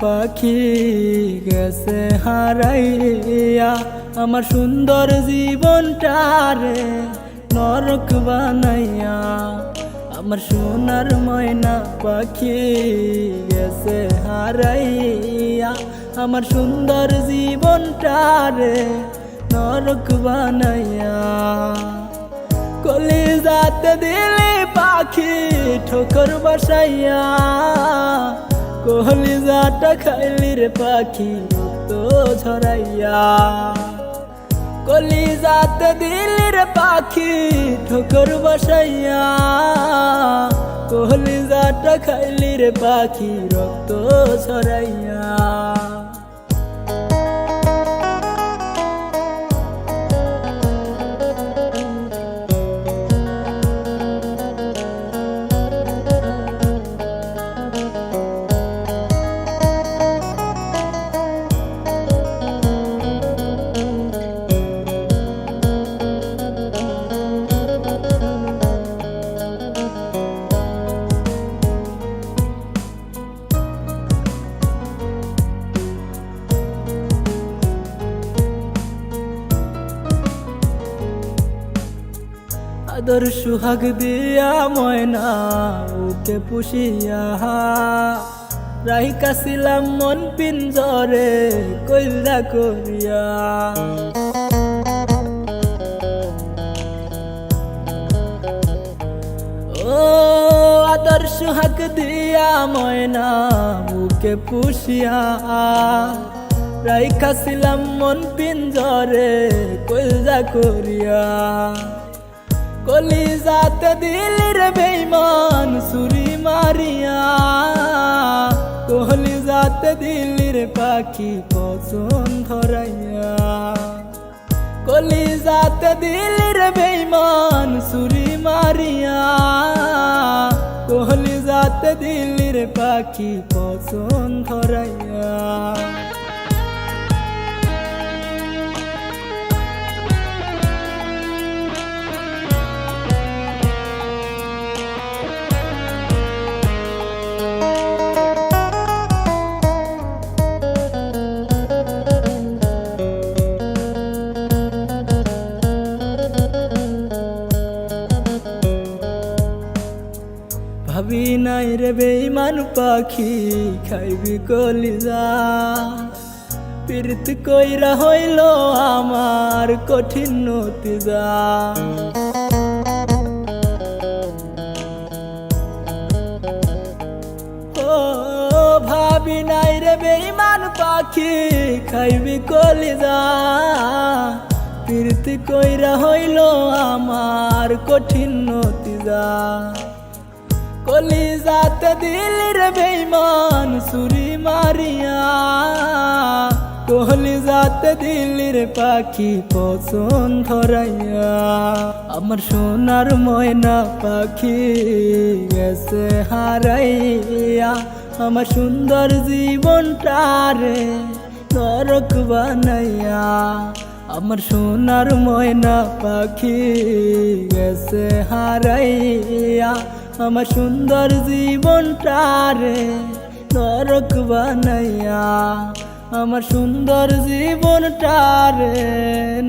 পাখি গেছে হারাইয়া। আমার সুন্দর জীবনটারে নরক বানাইয়া। আমার সোনার ময়না পাখি গেছে হারাইয়া। আমার সুন্দর জীবনটারে নরক বানাইয়া। কলি যাতে দিলে পাখি ঠোকর বসাইয়া। কোহলি যাটা খাইলি রে পাখি, রক্ত ঝরাইয়া। কলি যাতে দিলি রে পাখি, ঠোকর বসাইয়া। কোহলি যাটা খাইলি রে পাখি, রক্ত ছড়াইয়া আদর সুহাগ দিয়া ময়না উঠে পুষিয়া। রাহি কাছিলাম মন পিঞ্জরে কইলা করিয়া। ও আদর সুহাগ দিয়া ময়না মুখে পুষিয়া। রাইখা ছিলাম মন পিঞ্জরে কইলা করিয়া। কলি যাতে দিলির বেইমান সুরি মারিয়া কোহলি যাতে দিলির পাখি পছন্দ ধরাইয়া। কলি যাতে দিলির বেইমান সুরি মারিয়া কোহলি যাতে দিলির পাখি পছন্দ ধরাইয়া। পাখি খাইবি কলিজা। পীড়িত কইরা হইল আমার কঠিন নতিজা। ভাবি নাই রে বেইমান পাখি খাইবি কলিজা। পীড়িত কইরা হইল আমার কঠিন নতিজা। কলি যাতে দিলির বেইমান সুরি মারিয়া কোহলি যাতে দিলির পাখি পছন্দ ধরাইয়া আমার সোনার ময়না পাখি গেছে হারাইয়া আমার সুন্দর জীবনটারে নরক বানাইয়া আমার সোনার ময়না পাখি গেছে হারাইয়া আমার সুন্দর জীবনটারে নরক বানাইয়া। আমার সুন্দর জীবনটারে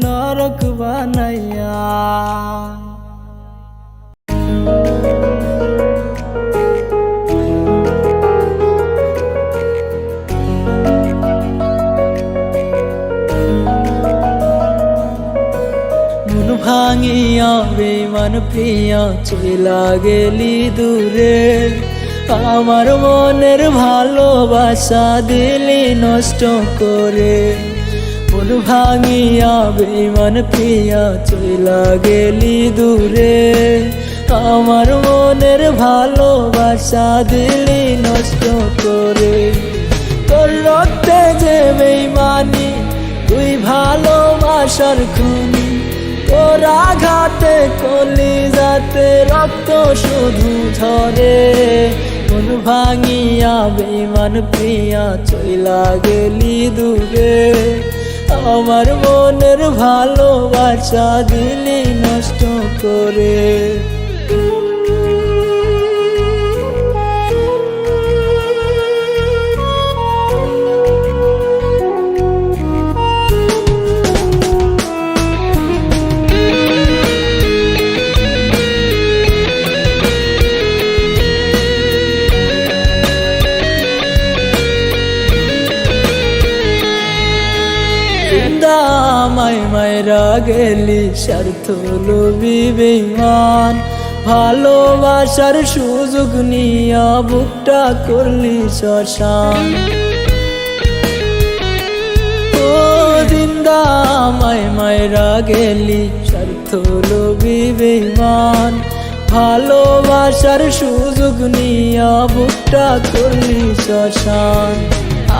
নরক বানাইয়া। ভাঙিয়া বেমান প্রিয়া চলা গেলি দূরে। আমার মনের ভালোবাসা দিলি নষ্ট করে। মন ভাঙিয়া বেমান প্রিয়া চলা গেলি দূরে। আমার মনের ভালোবাসা দিলি নষ্ট করে। তোর রক্তে যে বেইমানি, তুই ভালোবাসার খুনি। তোর কলি যাতে রক্ত শুধু ঝরে। মন ভাঙিয়া বেমান প্রিয়া চইলা গেলি দূরে। আমার মনের ভালোবাসা দিলি নষ্ট করে। গেলি স্বার্থ লোভি বেমান ভালোবাসার সুযোগ নিয়া বুকটা করলি শ্মশান। ও জিন্দা মায় মায়রা গেলি স্বার্থ লোভি বেমান ভালোবাসার সুযোগ নিয়া বুকটা করলি শ্মশান।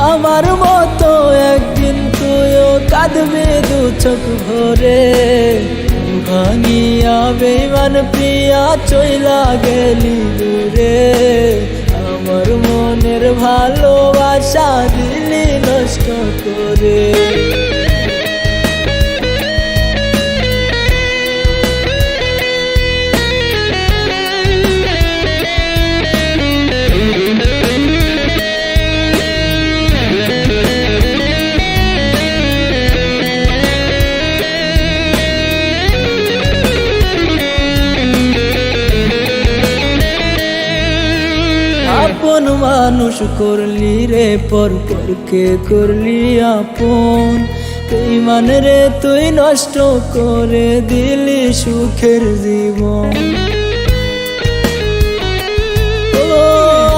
আমার মতো একদিন তুইও কাঁদবে দু চোখ ভরে। ভাঙিয়া বেমান প্রিয়া চইলা গেলি রে আমার মনের ভালোবাসা দিলি নষ্ট করে। মানুষ করলি রে পর পরকে করলি আপন? বেইমান রে, তুই নষ্ট করে দিলি সুখের জীবন।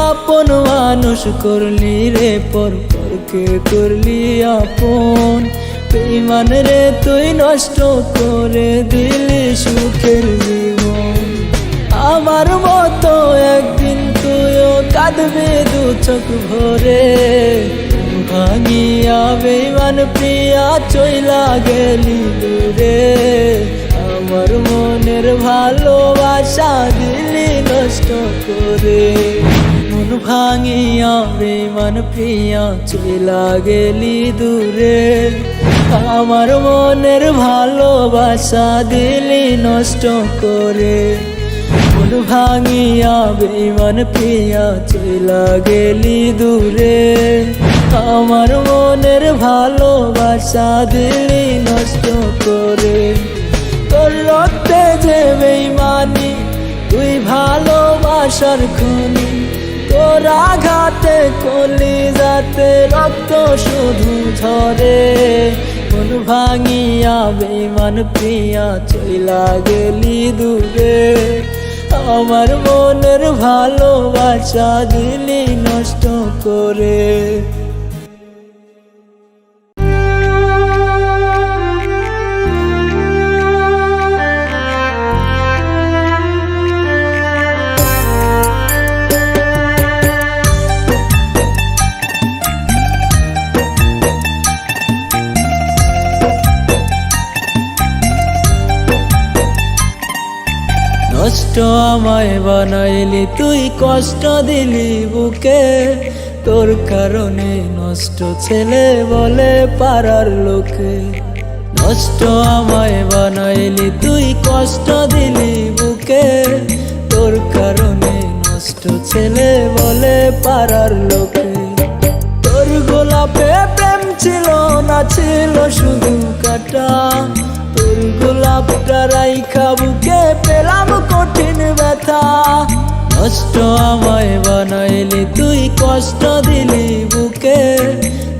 আপন মানুষ করলি রে পর পরকে করলি আপন? বেইমান রে, তুই নষ্ট করে দিলি সুখের জীবন। আমার মতো একদিন কাঁদবে দু চোখ ভরে। ভাঙিয়া বেমান প্রিয়া চইলা গেলি দূরে। আমার মনের ভালোবাসা দিলি নষ্ট করে। মন ভাঙিয়া বেমান প্রিয়া চইলা গেলি দূরে। আমার মনের ভালোবাসা দিলি নষ্ট করে। মন ভাঙিয়া বেমান প্রিয়া চইলা গেলি দূরে। আমার মনের ভালোবাসা দিলি নষ্ট করে। তোর রক্তে যে বেইমানি তুই ভালোবাসার খুনি। তোর আঘাতে কলি যাতে রক্ত শুধু ঝরে। মন ভাঙিয়া বেমান প্রিয়া চইলা গেলি দূরে। আমার মনের ভালোবাসা দিলি নষ্ট করে। নষ্ট আমায় বানাইলি, তুই কষ্ট দিলি বুকে। তোর কারণে নষ্ট ছেলে বলে পাড়ার লোকে। নষ্ট আমায় বানাইলি, তুই কষ্ট দিলি বুকে। তোর কারণে নষ্ট ছেলে বলে পাড়ার লোকে। তোর গোলাপে প্রেম ছিল, না ছিল শুধু কাটা। গোলাপটা রাইখা বুকে পেলাম কঠিন ব্যথা? কষ্ট আমায় বানাইলি, তুই কষ্ট দিলি বুকে।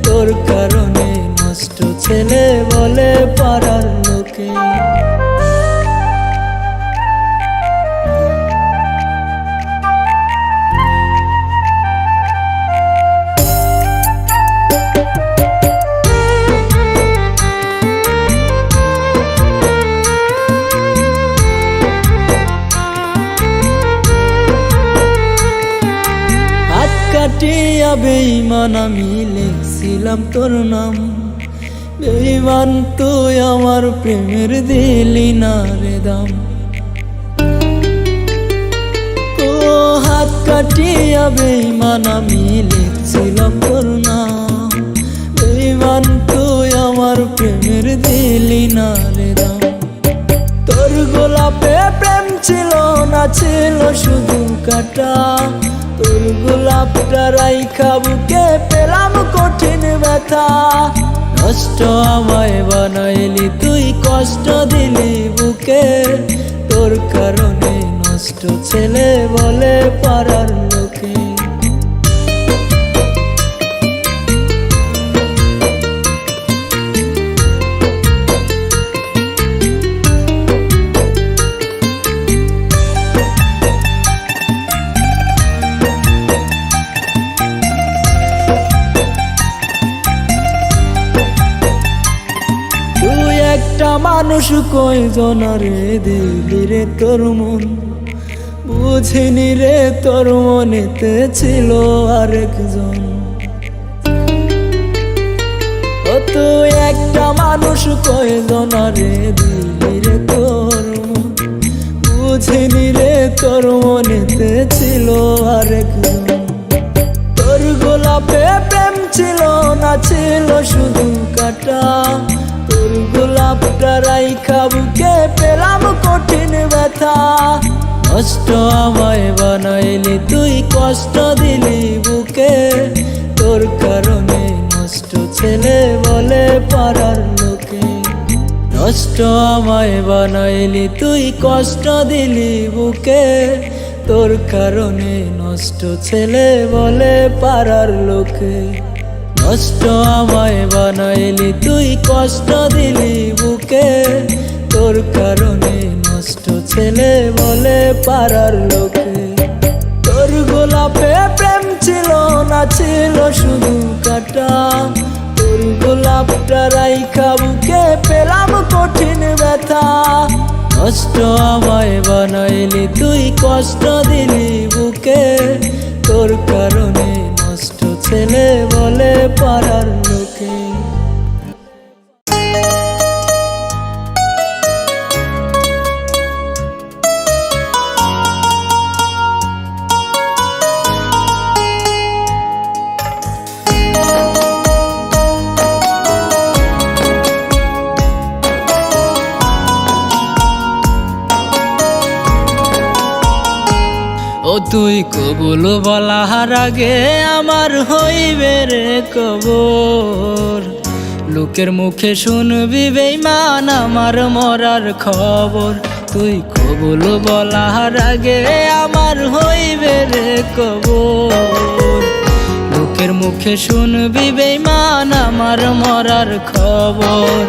তোর কারণে নষ্ট ছেলে বলে পাড়ার লোকে। লিখছিলাম তোর নাম। বেইমান তুই আমার প্রেমের দিলি না রে দাম। ও হাত কাটিয়া বেইমান, আমি লিখছিলাম তোর নাম। বেইমান তুই আমার প্রেমের দিলি না রে দাম। তোর গোলাপে প্রেম ছিল, না ছিল শুধু কাটা। তোর গোলাপটা রাইখা বুকে পেলাম কঠিন ব্যথা। কষ্ট আমায় বানাইলি, তুই কষ্ট দিলি বুকে। তোর কারণে নষ্ট ছেলে বলে পাড়ার মানুষ কয়জন রে দিলি রে তোর মন? বুঝিনি রে তোর মনেতে ছিল আরেকজন। তুই একটা মানুষ কয়জন রে রে তোর মন? বুঝিনি রে তোর মনেতে ছিল আরেকজন। তোর গোলাপে প্রেম ছিল, না ছিল শুধু কাটা। তোর গোলাপটা রাইখা বুকে পেলাম কঠিন ব্যথা। কষ্ট আমায় বানাইলি, তুই কষ্ট দিলি বুকে। তোর কারণে নষ্ট ছেলে বলে পাড়ার লোকে। নষ্ট আমায় বানাইলি, তুই কষ্ট দিলি বুকে। তোর কারণে নষ্ট ছেলে বলে পাড়ার লোকে। নষ্ট আমায় বানাইলি, তুই কষ্ট দিলি বুকে। তোর কারণে নষ্ট ছেলে বলে পাড়ার লোকে। তোর গোলাপে প্রেম ছিল, না ছিল শুধু কাটা। তোর গোলাপটা রাইখা বুকে পেলাম কঠিন ব্যথা। নষ্ট আমায় বানাইলি, তুই কষ্ট দিলি বুকে। তোর কারণে ছেলে বলে পাড়ার লোকে। ও তুই কবুল বলার আগে আমার হইবে রে কবর। লোকের মুখে শুনবি বেইমান আমার মরার খবর। তুই কবুল বলার আগে আমার হইবে রে কবর। লোকের মুখে শুনবি বেইমান আমার মরার খবর।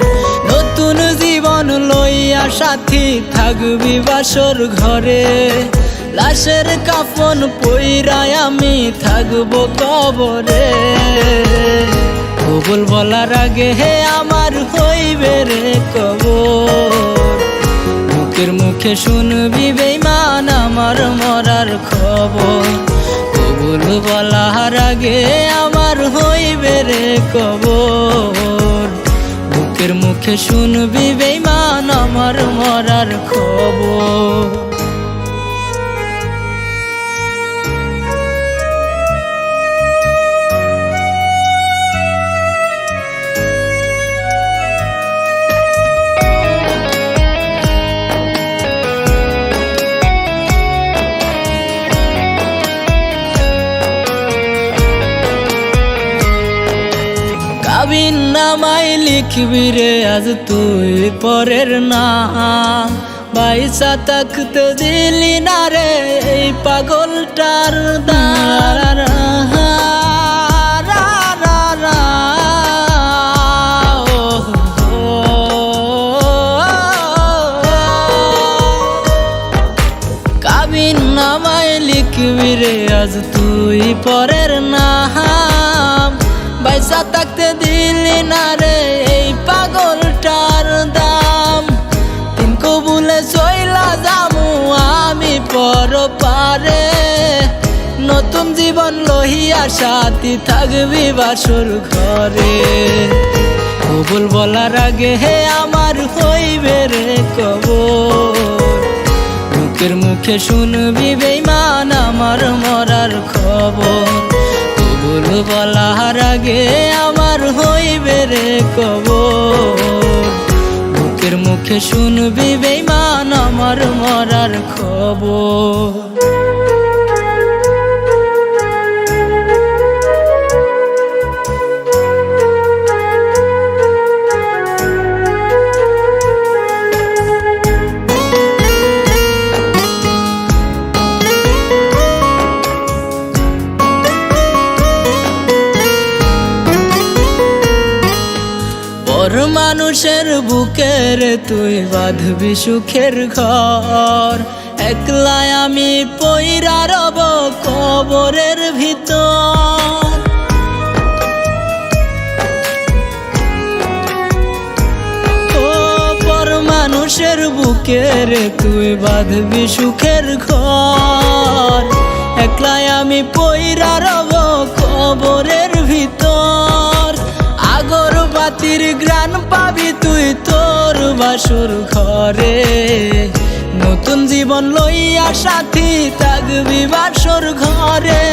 নতুন জীবন লইয়া সাথী থাকবি বাসর ঘরে। লাশের কাফন পইরায় আমি থাকব কবরে। কবুল বলার আগে হে আমার হইবে রে কবর। মুখের মুখে শুনবি বেইমান আমার মরার খবর। কবুল বলার আগে আমার হইবে রে কবর। মুখের মুখে শুনবি বেইমান আমার মরার খবর। কাবিন নামাই লিখবি রে আজ তুই পরের না। বাইসা তাকতে দিলি না রে এই পাগলটার দাঁড় কাবিন লিখবি রে আজ তুই পরের নাম আমি পর নতুন জীবন লহিয়া সাথী থাকবি বাসর ঘরে। কবুল বলার আগে হে আমার হইবে রে কবর। লোকের মুখে শুনবি বেইমান আমার মরার খবর। কবুল বলার আগে আমার হইবে রে কবর। লোকের মুখে শুনবি বেমান আমার মরার খবর। মানুষের বুকের তুই বাঁধবি সুখের ঘর। একলাই আমি পইরা রব কবরের ভিতর। পর মানুষের বুকে রে তুই বাঁধবি সুখের ঘর। একলাই আমি পইরা রব কবরের বাসুর ঘরে। নতুন জীবন লইয়া সাথী থাকবি বাসর ঘরে।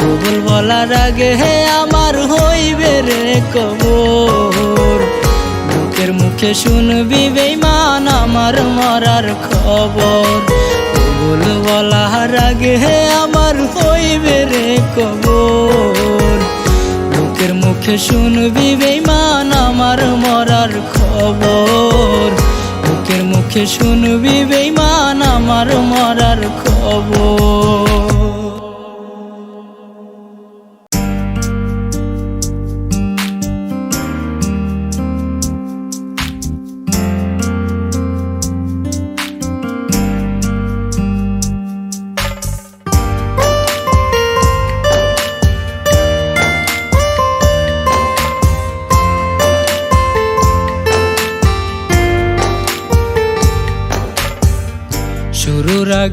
কবুল বলার আগে হে আমার হইবে রে কবর। বুকের মুখে শুনবি বেইমান আমার মরার খবর। কবুল বলার আগে হে আমার হইবে রে কবর। মুখে শুনবি বেমান আমার মরার খবর। বুকের মুখে শুনবি বেমান আমার মরার খবর।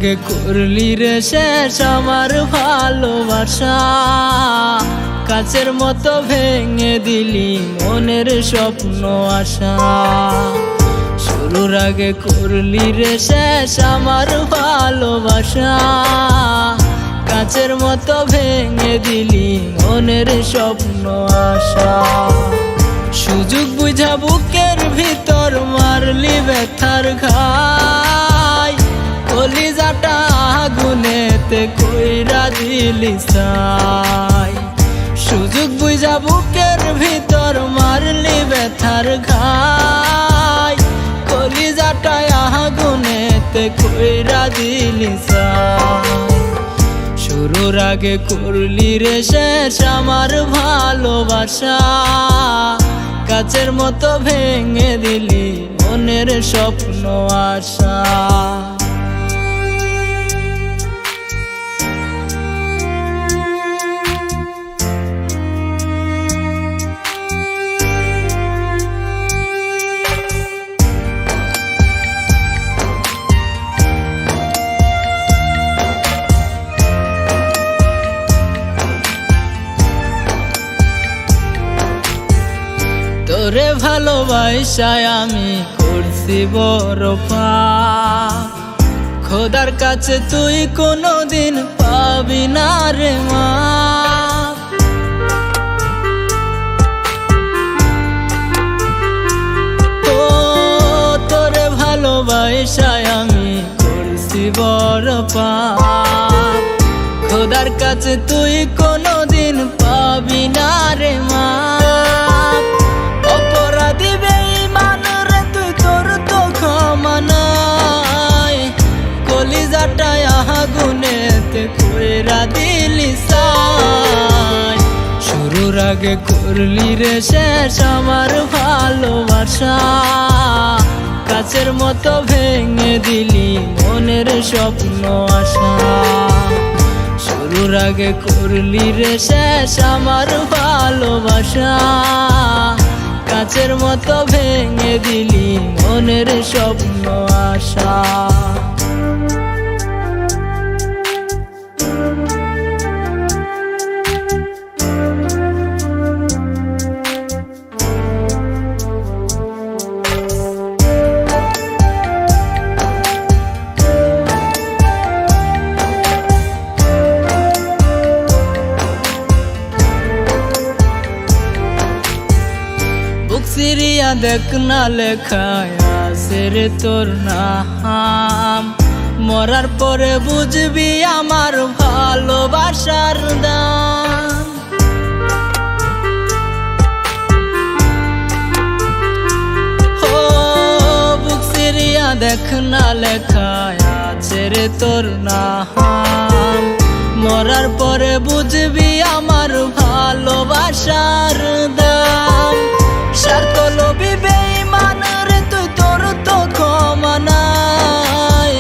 আগে করলি রে শেষ আমার ভালোবাসা। কাছের মতো ভেঙে দিলি মনের স্বপ্ন আশা। শুরুর আগে করলি রে শেষ আমার ভালোবাসা। কাছের মতো ভেঙে দিলি মনের স্বপ্ন আশা। সুযোগ বুঝা বুকের ভিতর মারলি ব্যথার ঘাই কলিজাটা আগুনেতে কইরা দিলি সাই। সুযোগ বুঝা বুকের ভিতর মারলি ব্যথার ঘাই। কলিজাটা আগুনেতে কইরা দিলি সাই। শুরুর আগে করলি রে শেষ আমার ভালোবাসা। কাছের মতো ভেঙে দিলি মনের স্বপ্ন আশা। ভালোবাসায় আমি করছি বড় পাপ খোদার কাছে তুই কোনোদিন পাবি না রে মা। তোরে ভালোবাসায় আমি করছি বড় পাপ খোদার কাছে তুই কোনোদিন পাবি না রে মা। দিলি শুরুর আগে করলি রে শেষ, আমার ভালোবাসা। কাছের মতো ভেঙে দিলি মনের স্বপ্ন আশা। শুরুর আগে করলি রে শেষ, আমার ভালোবাসা। কাছের মতো ভেঙে দিলি মনের স্বপ্ন আশা। সিরিয়া দেখ না লেখায় আছে রে তোর নাম। মরার পরে বুঝবি আমার ভালোবাসার দাম। ও, বুক সিরিয়া দেখ না লেখায় আছে রে তোর নাম। মরার পরে বুঝবি আমার ভালোবাসার দাম। স্বার্থ লোভী বেঈমান রে তুই তোর তো ক্ষমা নাই।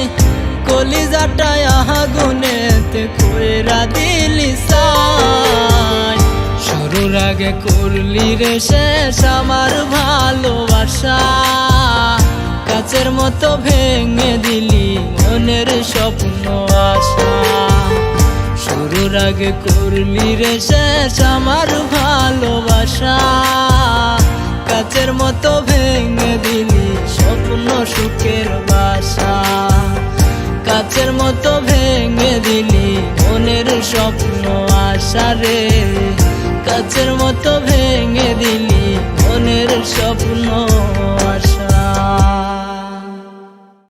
কলিজাটায় আগুনেতে কইরা দিলি সাই। শুরুর আগে করলি রে শেষ আমার ভালোবাসা। কাছে কাচের মতো ভেঙে দিলি মনের স্বপ্ন আশা। শুরুর আগে করলি রে শেষ আমার ভালোবাসা। কাচের মতো ভেঙে দিলি স্বপ্ন সুখের বাসা। কাচের মতো ভেঙে দিলি মনের স্বপ্ন আশা রে। কাচের মতো ভেঙে দিলি মনের স্বপ্ন